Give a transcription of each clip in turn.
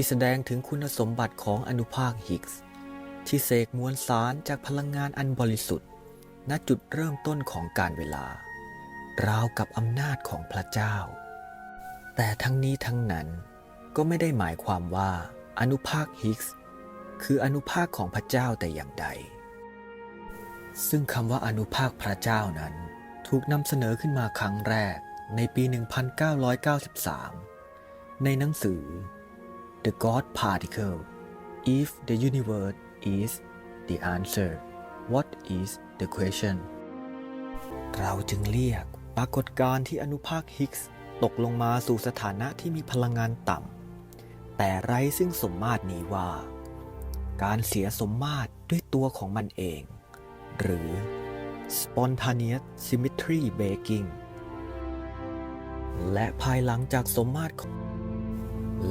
ที่แสดงถึงคุณสมบัติของอนุภาคฮิกส์ที่เสกมวลสารจากพลังงานอันบริสุทธิ์ ณจุดเริ่มต้นของการเวลา ราวกับอำนาจของพระเจ้า แต่ทั้งนี้ทั้งนั้นก็ไม่ได้หมายความว่าอนุภาคฮิกส์คืออนุภาคของพระเจ้าแต่อย่างใด ซึ่งคำว่าอนุภาคพระเจ้านั้น ถูกนำเสนอขึ้นมาครั้งแรกในปี 1993 ในหนังสือ The God Particle If the Universe is the answer What is the question เราจึงเรียกปรากฏการณ์ที่อนุภาคฮิกส์ตกลงมาสู่สถานะที่มีพลังงานต่ำ แต่ไร้ซึ่งสมมาตรนี้ว่า การเสียสมมาตรด้วยตัวของมันเอง หรือ spontaneous symmetry breaking และภายหลังจากสมมาตรของ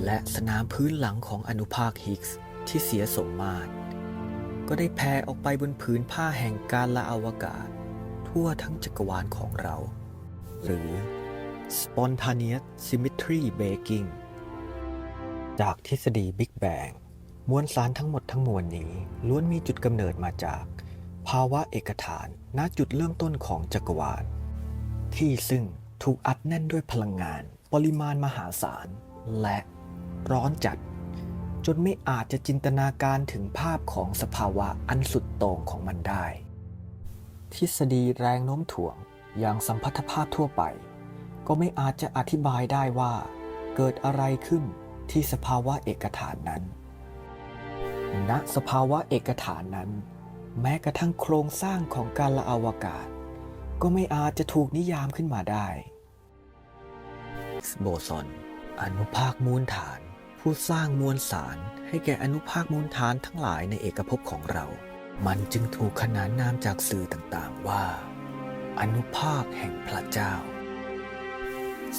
และสนามพื้นหลังของอนุภาคฮิกส์ที่เสียสมมาตร ก็ได้แผ่ออกไปบนผืนผ้าแห่งการละอวกาศ ทั่วทั้งจักรวาลของเรา หรือ spontaneous symmetry baking จากทฤษฎี Big Bang มวลสารทั้งหมดทั้งมวลนี้ล้วนมีจุดกำเนิดมาจาก ภาวะเอกฐานณจุดเริ่มต้นของจักรวาล ที่ซึ่งถูกอัดแน่นด้วยพลังงาน ปริมาณมหาศาลและ ร้อนจัด จนไม่อาจจะจินตนาการถึงภาพของสภาวะอันสุดโต่งของมันได้ ทฤษฎีแรงโน้มถ่วงอย่างสัมพัทธภาพทั่วไป ก็ไม่อาจจะอธิบายได้ว่า เกิดอะไรขึ้นที่สภาวะเอกฐานนั้น ณ สภาวะเอกฐานนั้น แม้กระทั่งโครงสร้างของการละอวกาศ ก็ไม่อาจจะถูกนิยามขึ้นมาได้ โบซอนอนุภาคมูลฐาน ผู้สร้างมวลสารให้แก่อนุภาคมูลฐานทั้งหลายในเอกภพของเรา มันจึงถูกขนานนามจากสื่อต่างๆว่า อนุภาคแห่งพระเจ้า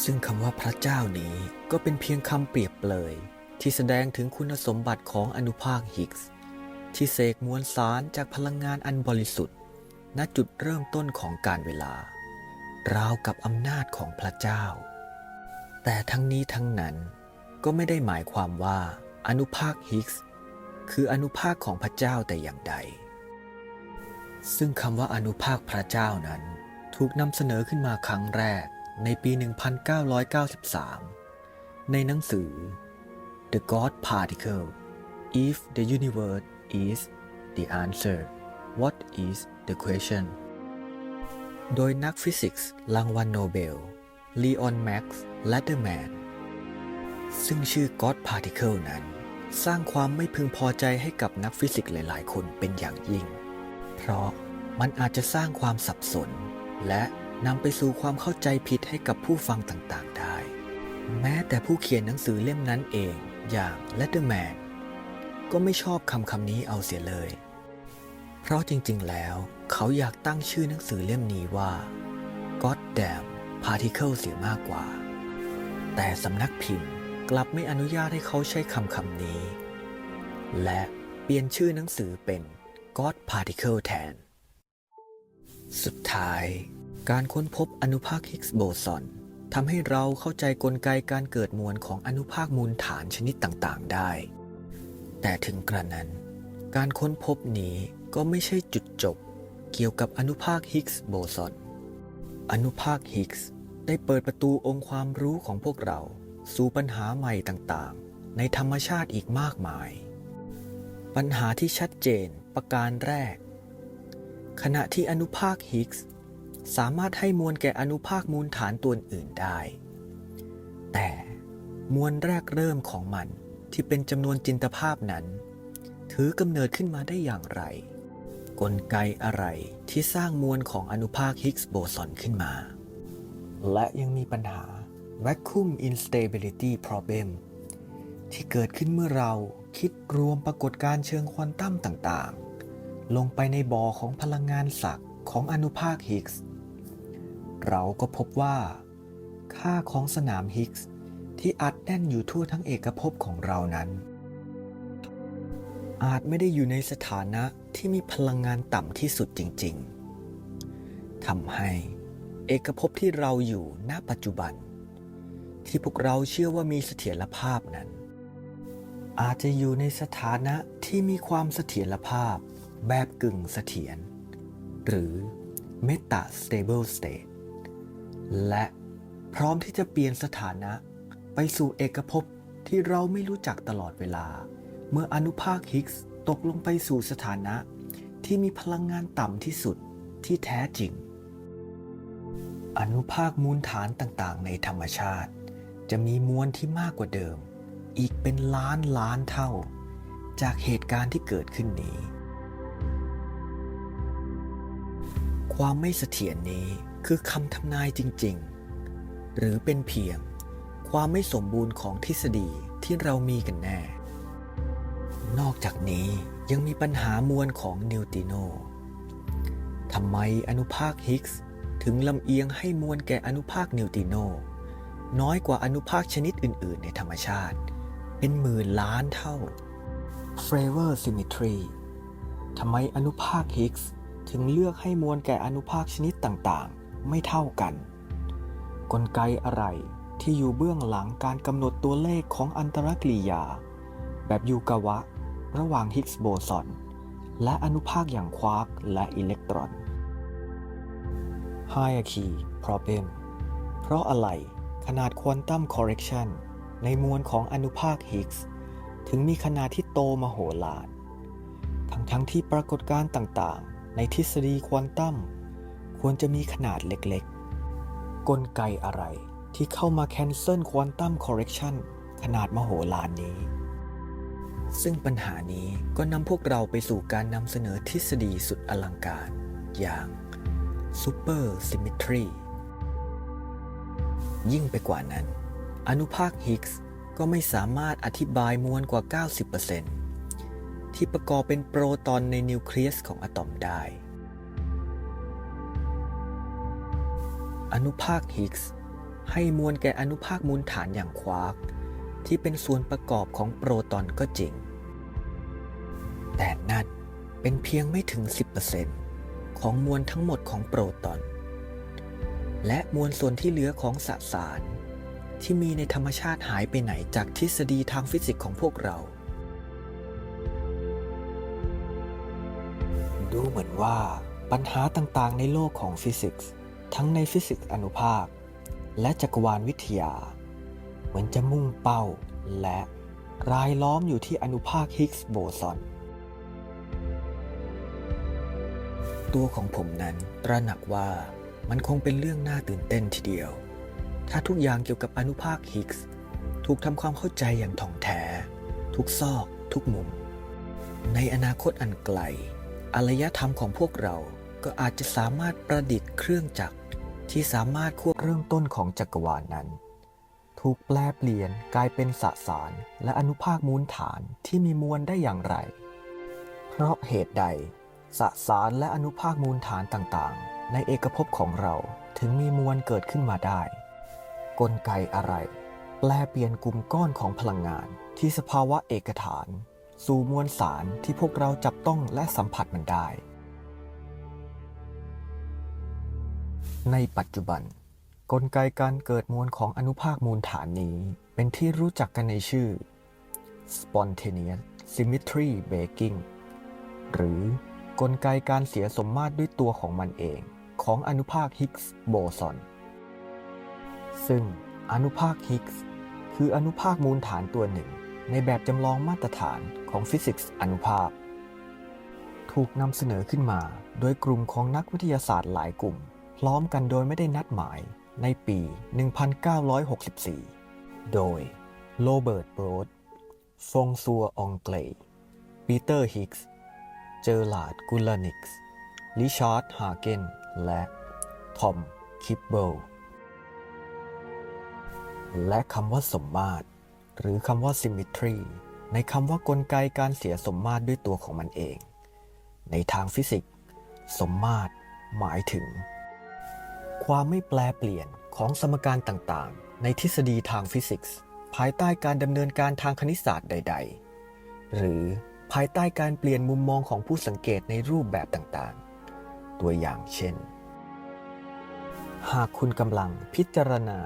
ซึ่งคำว่าพระเจ้านี้ก็เป็นเพียงคำเปรียบเปรยที่แสดงถึงคุณสมบัติของอนุภาคฮิกส์ที่เสกมวลสารจากพลังงานอันบริสุทธิ์ ณจุดเริ่มต้นของการเวลา ราวกับอำนาจของพระเจ้า แต่ทั้งนี้ทั้งนั้น ก็ไม่ได้หมายความว่าอนุภาคฮิกส์คืออนุภาคของพระเจ้าแต่อย่างใด ซึ่งคำว่าอนุภาคพระเจ้านั้นถูกนำเสนอขึ้นมาครั้งแรกในปี 1993 ในหนังสือ The God Particle If the Universe is the answer What is the question โดยนักฟิสิกส์รางวัลโนเบล ลีออนแม็กซ์ แลดเดอร์แมน ซึ่งชื่อ God Particle นั้น สร้างความไม่พึงพอใจให้กับนักฟิสิกส์หลายๆ คนเป็นอย่างยิ่ง เพราะมันอาจจะสร้างความสับสน และนำไปสู่ความเข้าใจผิดให้กับผู้ฟังต่างๆได้ แม้แต่ผู้เขียนหนังสือเล่มนั้นเองอย่าง Letterman ก็ไม่ชอบคำคำนี้เอาเสียเลย เพราะจริงๆ แล้วเขาอยากตั้งชื่อหนังสือเล่มนี้ว่า God Damn Particle เสียมากกว่า แต่สำนักพิมพ์ กลับไม่อนุญาตให้เขาใช้คำคำนี้ และเปลี่ยนชื่อหนังสือเป็น God Particle แทน สุดท้าย การค้นพบอนุภาคฮิกส์โบซอนทำให้เราเข้าใจกลไกการเกิดมวลของอนุภาคมูลฐานชนิดต่างๆ ได้ แต่ถึงกระนั้น การค้นพบนี้ก็ไม่ใช่จุดจบ เกี่ยวกับอนุภาคฮิกส์โบซอนอนุภาคฮิกส์ได้เปิดประตูองค์ความรู้ของพวกเรา สู่ปัญหาใหม่ต่างๆ ในธรรมชาติอีกมากมาย ปัญหาที่ชัดเจนประการแรก ขณะที่อนุภาคฮิกส์สามารถให้มวลแก่อนุภาคมูลฐานตัวอื่นได้ แต่มวลแรกเริ่มของมันที่เป็นจำนวนจินตภาพนั้น ถือกำเนิดขึ้นมาได้อย่างไร กลไกอะไรที่สร้างมวลของอนุภาคฮิกส์โบซอนขึ้นมา และยังมีปัญหา Vacuum Instability Problem ที่เกิดขึ้นเมื่อเราคิดรวมปรากฏการณ์เชิงควอนตัมต่างๆ ลงไปในบ่อของพลังงานศักของอนุภาคฮิกส์เราก็พบว่า ค่าของสนามฮิกส์ที่อัดแน่นอยู่ทั่วทั้งเอกภพของเรานั้น อาจไม่ได้อยู่ในสถานะที่มีพลังงานต่ำที่สุดจริง ๆทำให้เอกภพที่เราอยู่ณปัจจุบัน ที่พวกเราเชื่อว่ามีเสถียรภาพนั้น อาจจะอยู่ในสถานะที่มีความเสถียรภาพแบบกึ่งเสถียรหรือ Meta Stable State และพร้อมที่จะเปลี่ยนสถานะไปสู่เอกภพที่เราไม่รู้จักตลอดเวลา เมื่ออนุภาคฮิกส์ตกลงไปสู่สถานะที่มีพลังงานต่ำที่สุดที่แท้จริง อนุภาคมูลฐานต่างๆ ในธรรมชาติ จะมีมวลที่มากกว่าเดิม อีกเป็นล้านล้านเท่า จากเหตุการณ์ที่เกิดขึ้นนี้ ความไม่เสถียรนี้คือคำทำนายจริง ๆ หรือเป็นเพียงความไม่สมบูรณ์ของทฤษฎีที่เรามีกันแน่ นอกจากนี้ยังมีปัญหามวลของนิวติโนทำไมอนุภาคฮิกส์ถึงลำเอียงให้มวลแก่อนุภาคนิวติโน น้อยกว่าอนุภาคชนิดอื่น ๆ ในธรรมชาติ เป็นหมื่นล้านเท่า Flavor Symmetry ทำไมอนุภาคฮิกส์ถึงเลือกให้มวลแก่อนุภาคชนิดต่าง ๆ ไม่เท่ากัน กลไกอะไรที่อยู่เบื้องหลังการกำหนดตัวเลขของอันตรกริยา แบบยูกาวะ ระหว่างฮิกส์โบซอนและอนุภาคอย่างควาร์กและอิเล็กตรอน Hierarchy Problem เพราะอะไร ขนาดควอนตัมคอร์เร t ชันในมวลของอนุภาคฮิกส์ถึงมีขนาดที่โตมโหฬารทั้งทั้งที่ปรากฏการณ์ต่างๆ ในทฤษฎีควอนตัมควรจะมีขนาดเล็กๆ กลไกอะไรที่เข้ามาแคนเซิลควอนตัมคอร์เร t ชันขนาดมโหฬารนี้ ซึ่งปัญหานี้ก็นำพวกเราไปสู่การนำเสนอทฤษฎีสุดอลังการ อย่าง Super Symmetry ยิ่งไปกว่านั้น อนุภาคฮิกส์ก็ไม่สามารถอธิบายมวลกว่า 90%ที่ประกอบเป็นโปรตอนในนิวเคลียสของอะตอมได้ อนุภาคฮิกส์ให้มวลแก่อนุภาคมูลฐานอย่างควาร์กที่เป็นส่วนประกอบของโปรตอนก็จริง แต่นั่นเป็นเพียงไม่ถึง 10%ของมวลทั้งหมดของโปรตอน และมวลส่วนที่เหลือของสสาร ที่มีในธรรมชาติหายไปไหนจากทฤษฎีทางฟิสิกส์ของพวกเรา ดูเหมือนว่าปัญหาต่างๆ ในโลกของฟิสิกส์ ทั้งในฟิสิกส์อนุภาค และจักรวาลวิทยา เหมือนจะมุ่งเป้าและรายล้อมอยู่ที่อนุภาคฮิกส์โบซอนตัวของผมนั้นตระหนักว่า มันคงเป็นเรื่องน่าตื่นเต้นทีเดียว ถ้าทุกอย่างเกี่ยวกับอนุภาคฮิกส์ถูกทำความเข้าใจอย่างถ่องแท้ ทุกซอก ทุกมุม ในอนาคตอันไกลอารยธรรมของพวกเราก็อาจจะสามารถประดิษฐ์เครื่องจักรที่สามารถควบเริ่มต้นของจักรวาลนั้น ถูกแปลเปลี่ยนกลายเป็นสสารและอนุภาคมูลฐานที่มีมวลได้อย่างไร เพราะเหตุใดสสารและอนุภาคมูลฐานต่างๆ ในเอกภพของเราถึงมีมวลเกิดขึ้นมาได้ กลไกอะไร แปลเปลี่ยนกลุ่มก้อนของพลังงานที่สภาวะเอกฐาน สู่มวลสารที่พวกเราจับต้องและสัมผัสมันได้ ในปัจจุบัน กลไกการเกิดมวลของอนุภาคมูลฐานนี้ เป็นที่รู้จักกันในชื่อ spontaneous symmetry breaking หรือกลไกการเสียสมมาตรด้วยตัวของมันเอง ของอนุภาคฮิกส์โบซอน ซึ่งอนุภาคฮิกส์คืออนุภาคมูลฐานตัวหนึ่ง ในแบบจำลองมาตรฐานของฟิสิกส์อนุภาค ถูกนำเสนอขึ้นมาโดยกลุ่มของนักวิทยาศาสตร์หลายกลุ่ม พร้อมกันโดยไม่ได้นัดหมายในปี 1964 โดยโรเบิร์ตโบรดฟงซัวองเกลปีเตอร์ฮิกส์ เจอร์ลาดกุลานิกส์ริชาร์ด ฮาเกน และทอมคิปเบิลและคำว่าสมมาตร หรือคำว่า symmetry ในคำว่ากลไกการเสียสมมาตรด้วยตัวของมันเอง ในทางฟิสิกส์ สมมาตรหมายถึง ความไม่แปลเปลี่ยนของสมการต่างๆ ในทฤษฎีทางฟิสิกส์ ภายใต้การดำเนินการทางคณิตศาสตร์ใด ๆ หรือภายใต้การเปลี่ยนมุมมองของผู้สังเกตในรูปแบบต่างๆ ตัวอย่างเช่น หากคุณกำลังพิจารณา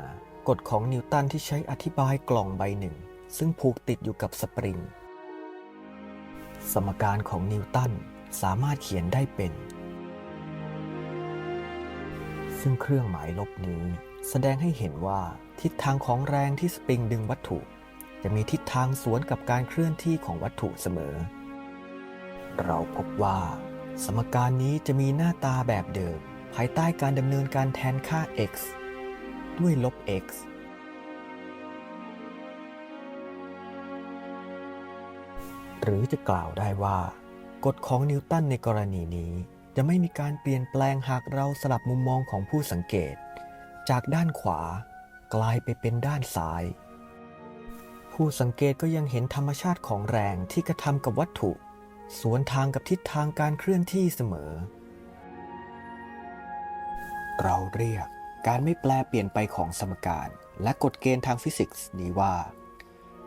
กฎของนิวตันที่ใช้อธิบายกล่องใบหนึ่ง ซึ่งผูกติดอยู่กับสปริง สมการของนิวตันสามารถเขียนได้เป็น ซึ่งเครื่องหมายลบนี้ แสดงให้เห็นว่าทิศทางของแรงที่สปริงดึงวัตถุ จะมีทิศทางสวนกับการเคลื่อนที่ของวัตถุเสมอ เราพบว่า สมการนี้จะมีหน้าตาแบบเดิม ภายใต้การดำเนินการแทนค่า x ด้วยลบ x หรือจะกล่าวได้ว่า กฎของนิวตันในกรณีนี้จะไม่มีการเปลี่ยนแปลงหากเราสลับมุมมองของผู้สังเกต จากด้านขวากลายไปเป็นด้านซ้าย ผู้สังเกตก็ยังเห็นธรรมชาติของแรงที่กระทำกับวัตถุ สวนทางกับทิศทางการเคลื่อนที่เสมอ เราเรียกการไม่แปลเปลี่ยนไปของสมการและกฎเกณฑ์ทางฟิสิกส์นี้ว่า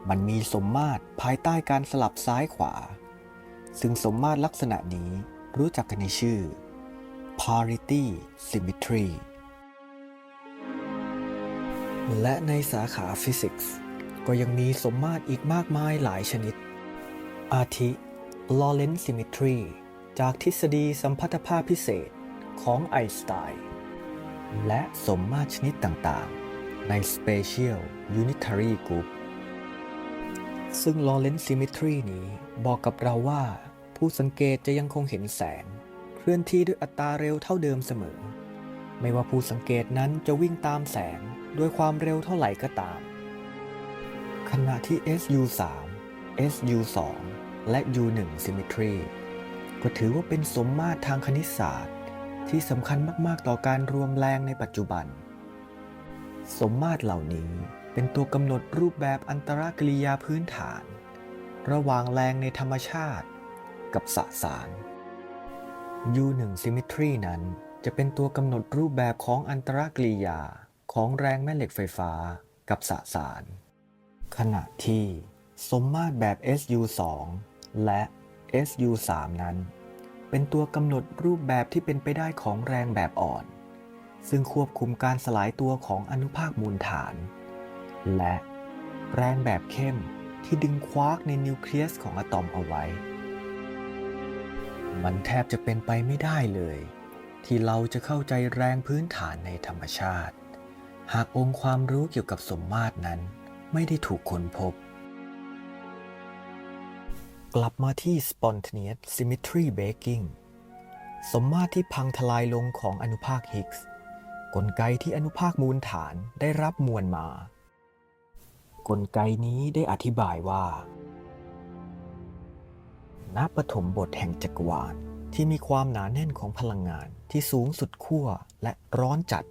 มันมีสมมาตรภายใต้การสลับซ้ายขวา ซึ่งสมมาตรลักษณะนี้รู้จักกันในชื่อ parity symmetry และในสาขาฟิสิกส์ก็ยังมีสมมาตรอีกมากมายหลายชนิด อาทิ Lorentz symmetry จากทฤษฎีสัมพัทธภาพพิเศษของไอน์สไตน์และสมมาตรชนิดต่างๆ ใน Spatial Unitary Group ซึ่ง Lorentz symmetry นี้บอกกับเราว่า ผู้สังเกตจะยังคงเห็นแสง เคลื่อนที่ด้วยอัตราเร็วเท่าเดิมเสมอ ไม่ว่าผู้สังเกตนั้นจะวิ่งตามแสงด้วยความเร็วเท่าไหร่ก็ตาม ขณะที่ SU 3 SU 2 และ U 1 symmetry ก็ถือว่าเป็นสมมาตรทางคณิตศาสตร์ ที่สำคัญมากๆต่อการรวมแรงในปัจจุบัน สมมาตรเหล่านี้เป็นตัวกำหนดรูปแบบอันตรกิริยาพื้นฐาน ระหว่างแรงในธรรมชาติ กับสสาร U1 Symmetry นั้นจะเป็นตัวกำหนดรูปแบบของอันตรกิริยาของแรงแม่เหล็กไฟฟ้ากับสสาร ขณะที่สมมาตรแบบ SU2 และ SU3 นั้น เป็นตัวกำหนดรูปแบบที่เป็นไปได้ของแรงแบบอ่อน ซึ่งควบคุมการสลายตัวของอนุภาคมูลฐาน และแรงแบบเข้มที่ดึงควาร์กในนิวเคลียสของอะตอมเอาไว้ มันแทบจะเป็นไปไม่ได้เลย ที่เราจะเข้าใจแรงพื้นฐานในธรรมชาติ หากองค์ความรู้เกี่ยวกับสมมาตรนั้น ไม่ได้ถูกค้นพบ กลับมาที่ spontaneous symmetry breaking สมมาตรที่พังทลายลงของอนุภาคฮิกส์กลไกที่อนุภาคมูลฐานได้รับมวลมา กลไกนี้ได้อธิบายว่า ณ ปฐมบทแห่งจักรวาลที่มีความหนาแน่นของพลังงานที่สูงสุดขั้วและร้อนจัด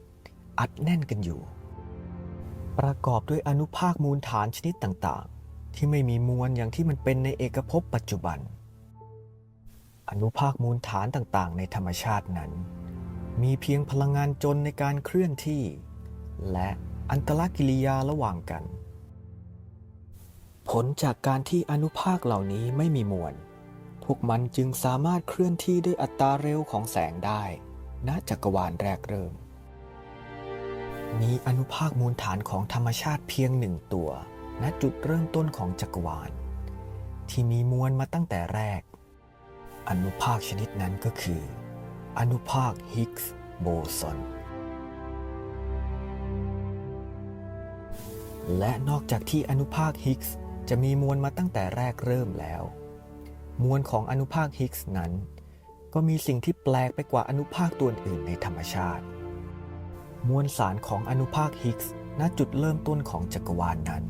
อัดแน่นกันอยู่ ประกอบด้วยอนุภาคมูลฐานชนิดต่าง ที่ไม่มีมวลอย่างที่มันเป็นในเอกภพปัจจุบัน อนุภาคมูลฐานต่างๆ ในธรรมชาตินั้น มีเพียงพลังงานจนในการเคลื่อนที่ และอันตรกิริยาระหว่างกัน ผลจากการที่อนุภาคเหล่านี้ไม่มีมวล พวกมันจึงสามารถเคลื่อนที่ด้วยอัตราเร็วของแสงได้ ณจักรวาลแรกเริ่ม มีอนุภาคมูลฐานของธรรมชาติเพียงหนึ่งตัว ณจุดเริ่มต้นของจักรวาล ที่มีมวลมาตั้งแต่แรก อนุภาคชนิดนั้นก็คือ อนุภาคฮิกส์โบซอนและนอกจากที่อนุภาคฮิกส์จะมีมวลมาตั้งแต่แรกเริ่มแล้ว มวลของอนุภาคฮิกส์นั้น ก็มีสิ่งที่แปลกไปกว่าอนุภาคตัวอื่นในธรรมชาติ มวลสารของอนุภาคฮิกส์ณจุดเริ่มต้นของจักรวาลนนั้น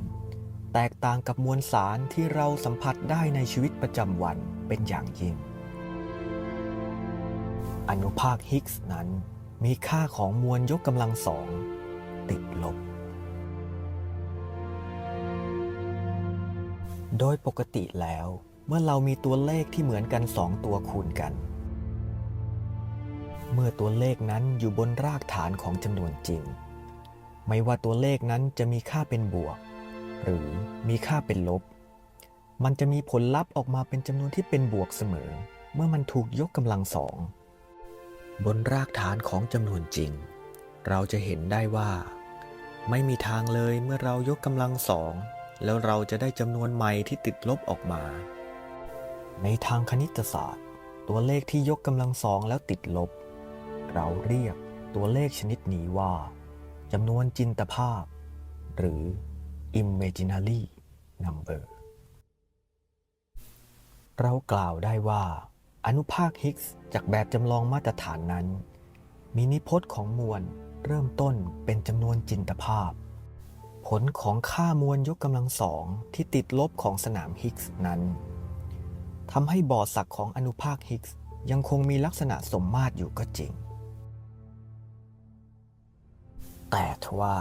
แตกต่างกับมวลสารที่เราสัมผัสได้ในชีวิตประจำวันเป็นอย่างยิ่ง อนุภาคฮิกส์นั้นมีค่าของมวลยกกำลังสอง ติดลบ โดยปกติแล้วเมื่อเรามีตัวเลขที่เหมือนกันสองตัวคูณกัน เมื่อตัวเลขนั้นอยู่บนรากฐานของจำนวนจริง ไม่ว่าตัวเลขนั้นจะมีค่าเป็นบวก หรือมีค่าเป็นลบ มันจะมีผลลัพธ์ออกมาเป็นจำนวนที่เป็นบวกเสมอ เมื่อมันถูกยกกำลังสอง บนรากฐานของจำนวนจริง เราจะเห็นได้ว่า ไม่มีทางเลยเมื่อเรายกกำลังสอง แล้วเราจะได้จำนวนใหม่ที่ติดลบออกมา ในทางคณิตศาสตร์ ตัวเลขที่ยกกำลังสองแล้วติดลบ เราเรียกตัวเลขชนิดนี้ว่าจำนวนจินตภาพ หรือ imaginary number เรากล่าวได้ว่า อนุภาคฮิกส์จากแบบจำลองมาตรฐานนั้น มีนิพจน์ของมวลเริ่มต้นเป็นจำนวนจินตภาพ ผลของค่ามวลยกกำลังสองที่ติดลบของสนามฮิกส์นั้นทำให้บอร์สักของอนุภาคฮิกส์ยังคงมีลักษณะสมมาตรอยู่ก็จริง แต่ทว่า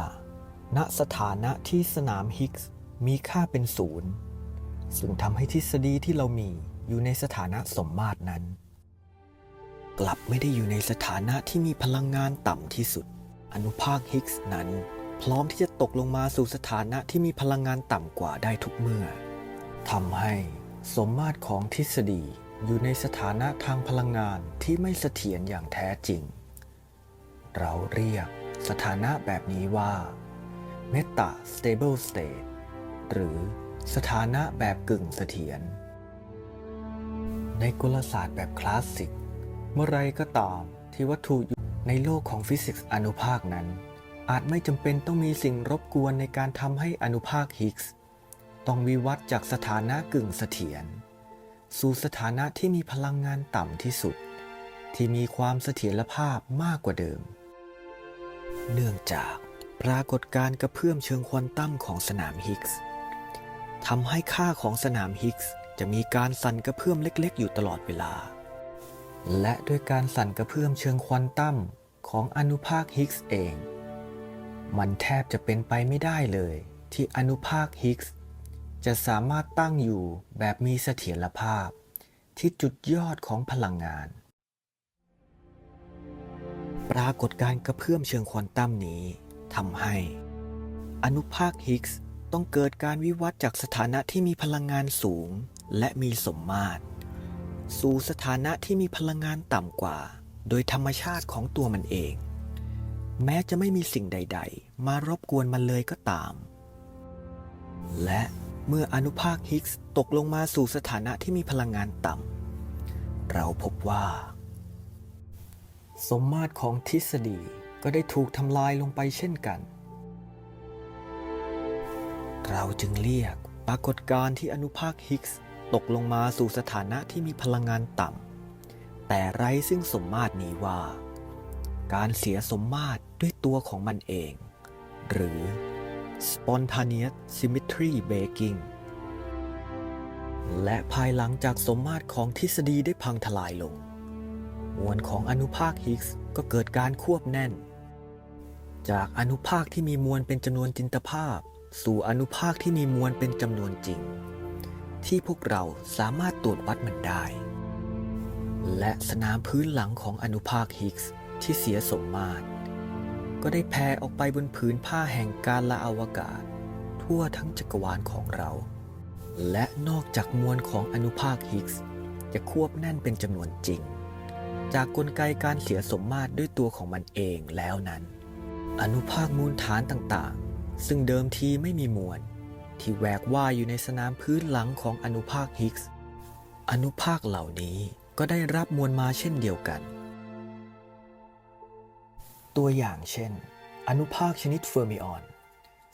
ณสถานะที่สนามฮิกส์มีค่าเป็นศูนย์ซึ่งทำให้ทฤษฎีที่เรามีอยู่ในสถานะสมมาตรนั้น กลับไม่ได้อยู่ในสถานะที่มีพลังงานต่ำที่สุด อนุภาคฮิกส์นั้น พร้อมที่จะตกลงมาสู่สถานะที่มีพลังงานต่ำกว่าได้ทุกเมื่อทำให้สมมาตรของทฤษฎีอยู่ในสถานะทางพลังงานที่ไม่เสถียรอย่างแท้จริง เราเรียกสถานะแบบนี้ว่า Meta Stable State หรือสถานะแบบกึ่งเสถียร ในกลศาสตร์แบบคลาสสิก เมื่อไรก็ตามที่วัตถุอยู่ในโลกของฟิสิกส์อนุภาคนั้น อาจไม่จำเป็นต้องมีสิ่งรบกวนในการทำให้อนุภาคฮิกส์ต้องวิวัฒจากสถานะกึ่งเสถียรสู่สถานะที่มีพลังงานต่ำที่สุด ที่มีความเสถียรภาพมากกว่าเดิม เนื่องจาก ปรากฏการกระเพื่อมเชิงควอนตัมของสนามฮิกส์ทำให้ค่าของสนามฮิกส์จะมีการสั่นกระเพื่อมเล็กๆ อยู่ตลอดเวลา และด้วยการสั่นกระเพื่อมเชิงควอนตัมของอนุภาคฮิกส์เอง มันแทบจะเป็นไปไม่ได้เลย ที่อนุภาคฮิกส์จะสามารถตั้งอยู่แบบมีเสถียรภาพ ที่จุดยอดของพลังงาน ปรากฏการกระเพื่อมเชิงควอนตัมนี้ ทำให้ อนุภาคฮิกส์ต้องเกิดการวิวัฒจากสถานะที่มีพลังงานสูงและมีสมมาตร สู่สถานะที่มีพลังงานต่ำกว่า โดยธรรมชาติของตัวมันเอง แม้จะไม่มีสิ่งใด ๆ มารบกวนมันเลยก็ตาม และเมื่ออนุภาคฮิกส์ตกลงมาสู่สถานะที่มีพลังงานต่ำ เราพบว่า สมมาตรของทฤษฎี ก็ได้ถูกทำลายลงไปเช่นกัน เราจึงเรียกปรากฏการณ์ที่อนุภาคฮิกส์ตกลงมาสู่สถานะที่มีพลังงานต่ำแต่ไร้ซึ่งสมมาตรนี้ว่า การเสียสมมาตรด้วยตัวของมันเอง หรือ spontaneous symmetry breaking และภายหลังจากสมมาตรของทฤษฎีได้พังทลายลง มวลของอนุภาคฮิกส์ก็เกิดการควบแน่น จากอนุภาคที่มีมวลเป็นจำนวนจินตภาพ สู่อนุภาคที่มีมวลเป็นจำนวนจริง ที่พวกเราสามารถตรวจวัดมันได้ และสนามพื้นหลังของอนุภาคฮิกส์ที่เสียสมมาตร ก็ได้แผ่ออกไปบนผืนผ้าแห่งการละอวกาศ ทั่วทั้งจักรวาลของเรา และนอกจากมวลของอนุภาคฮิกส์จะควบแน่นเป็นจำนวนจริง จากกลไกการเสียสมมาตรด้วยตัวของมันเองแล้วนั้น อนุภาคมูลฐานต่างๆ ซึ่งเดิมทีไม่มีมวล ที่แหวกว่ายอยู่ในสนามพื้นหลังของอนุภาคฮิกส์อนุภาคเหล่านี้ก็ได้รับมวลมาเช่นเดียวกัน ตัวอย่างเช่น อนุภาคชนิดเฟอร์มิออน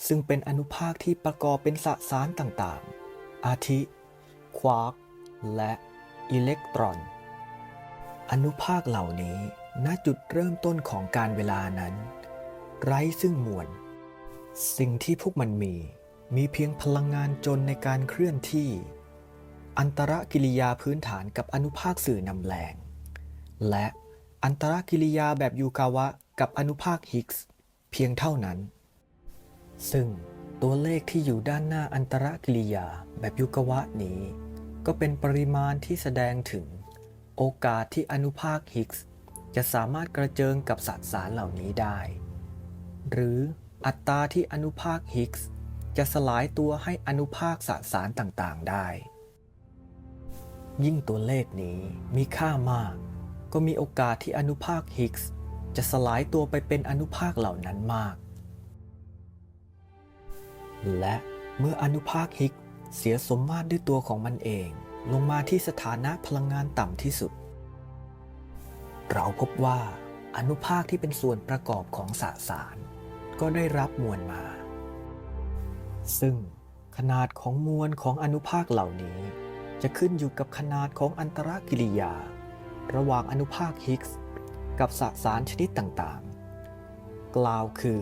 ซึ่งเป็นอนุภาคที่ประกอบเป็นสสารต่างๆ อาทิ ควาร์ก และอิเล็กตรอน อนุภาคเหล่านี้ณจุดเริ่มต้นของการเวลานั้น ไร้ซึ่งมวล สิ่งที่พวกมันมี มีเพียงพลังงานจนในการเคลื่อนที่ อันตรกิริยาพื้นฐานกับอนุภาคสื่อนำแรง และอันตรกิริยาแบบยูกาวะกับอนุภาคฮิกส์เพียงเท่านั้น ซึ่งตัวเลขที่อยู่ด้านหน้าอันตรกิริยาแบบยูกาวะนี้ ก็เป็นปริมาณที่แสดงถึง โอกาสที่อนุภาคฮิกส์จะสามารถกระเจิงกับสสารเหล่านี้ได้ หรืออัตราที่อนุภาคฮิกส์จะสลายตัวให้อนุภาคสสารต่างๆได้ ยิ่งตัวเลขนี้มีค่ามาก ก็มีโอกาสที่อนุภาคฮิกส์จะสลายตัวไปเป็นอนุภาคเหล่านั้นมาก และเมื่ออนุภาคฮิกส์เสียสมมาตรด้วยตัวของมันเอง ลงมาที่สถานะพลังงานต่ำที่สุด เราพบว่าอนุภาคที่เป็นส่วนประกอบของสสาร ก็ได้รับมวลมา ซึ่งขนาดของมวลของอนุภาคเหล่านี้ จะขึ้นอยู่กับขนาดของอันตรกิริยา ระหว่างอนุภาคฮิกส์กับสสารชนิดต่างๆ กล่าวคือ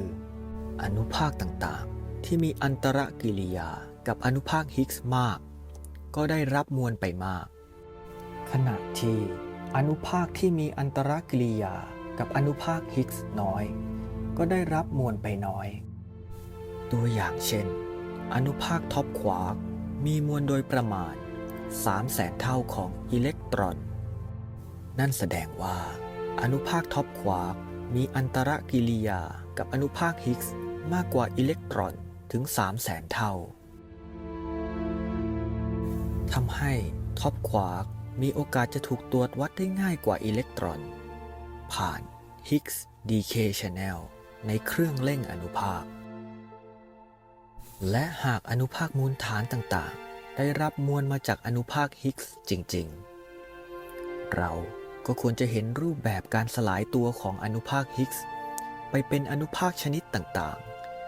อนุภาคต่างๆ ที่มีอันตรกิริยากับอนุภาคฮิกส์มาก ก็ได้รับมวลไปมาก ขณะที่อนุภาคที่มีอันตรกิริยากับอนุภาคฮิกส์น้อย ก็ได้รับมวลไปน้อย ตัวอย่างเช่น อนุภาคท็อปควาร์กมีมวลโดยประมาณ 3 0 0แสนเท่าของอิเล็กตรอน นั่นแสดงว่า อนุภาคท็อปควาร์กมีอันตรกิริยากับอนุภาคฮิกส์มากกว่าอิเล็กตรอนถึง 3 0 0แสนเท่าทำให้ท็อปควาร์กมีโอกาสจะถูกตรวจวัดได้ง่ายกว่าอิเล็กตรอน ผ่าน Higgs Decay Channel ในเครื่องเร่งอนุภาค และหากอนุภาคมูลฐานต่างๆ ได้รับมวลมาจากอนุภาคฮิกส์จริง ๆ เราก็ควรจะเห็นรูปแบบการสลายตัวของอนุภาคฮิกส์ไปเป็นอนุภาคชนิดต่าง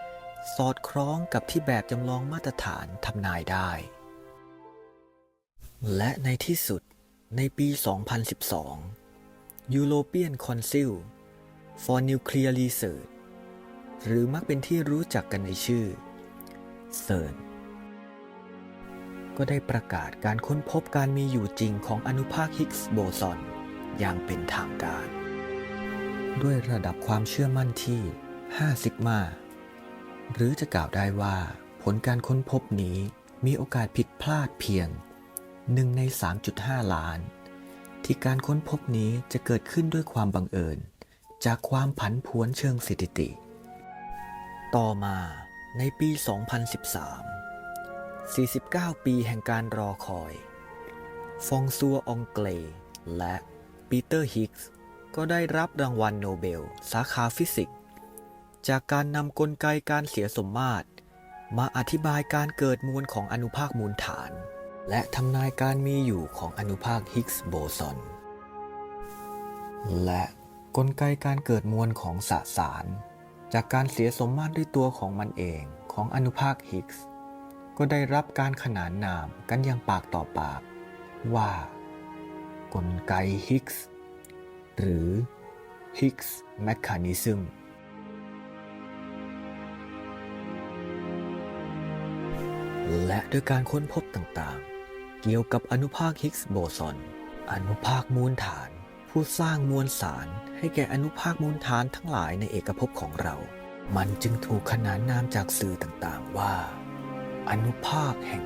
ๆ สอดคล้องกับที่แบบจำลองมาตรฐานทำนายได้ และในที่สุดในปี 2012 European Council for Nuclear Research หรือมักเป็นที่รู้จักกันในชื่อ CERN ก็ได้ประกาศการค้นพบการมีอยู่จริงของอนุภาคฮิกส์โบซอนอย่างเป็นทางการ ด้วยระดับความเชื่อมั่นที่ 5 ซิกมา หรือจะกล่าวได้ว่าผลการค้นพบนี้มีโอกาสผิดพลาดเพียง 1 ใน 3.5 ล้าน ที่การค้นพบนี้จะเกิดขึ้นด้วยความบังเอิญ จากความผันผวนเชิงสถิติ ต่อมาในปี 2013 49 ปีแห่งการรอคอย ฟองซัวองเกลและปีเตอร์ฮิกส์ก็ได้รับรางวัลโนเบล สาขาฟิสิกส์ จากการนำกลไกการเสียสมมาตร มาอธิบายการเกิดมวลของอนุภาคมูลฐาน และทำนายการมีอยู่ของอนุภาคฮิกส์โบซอนและกลไกการเกิดมวลของสสาร จากการเสียสมมาตรด้วยตัวของมันเองของอนุภาคฮิกส์ก็ได้รับการขนานนามกันอย่างปากต่อปาก ว่ากลไกฮิกส์หรือ Higgs Mechanism และด้วยการค้นพบต่างๆ เกี่ยวกับอนุภาคฮิกส์โบซอน อนุภาคมูลฐาน ผู้สร้างมวลสารให้แก่อนุภาคมูลฐานทั้งหลายในเอกภพของเรา มันจึงถูกขนานนามจากสื่อต่างๆว่า อนุภาคแห่ง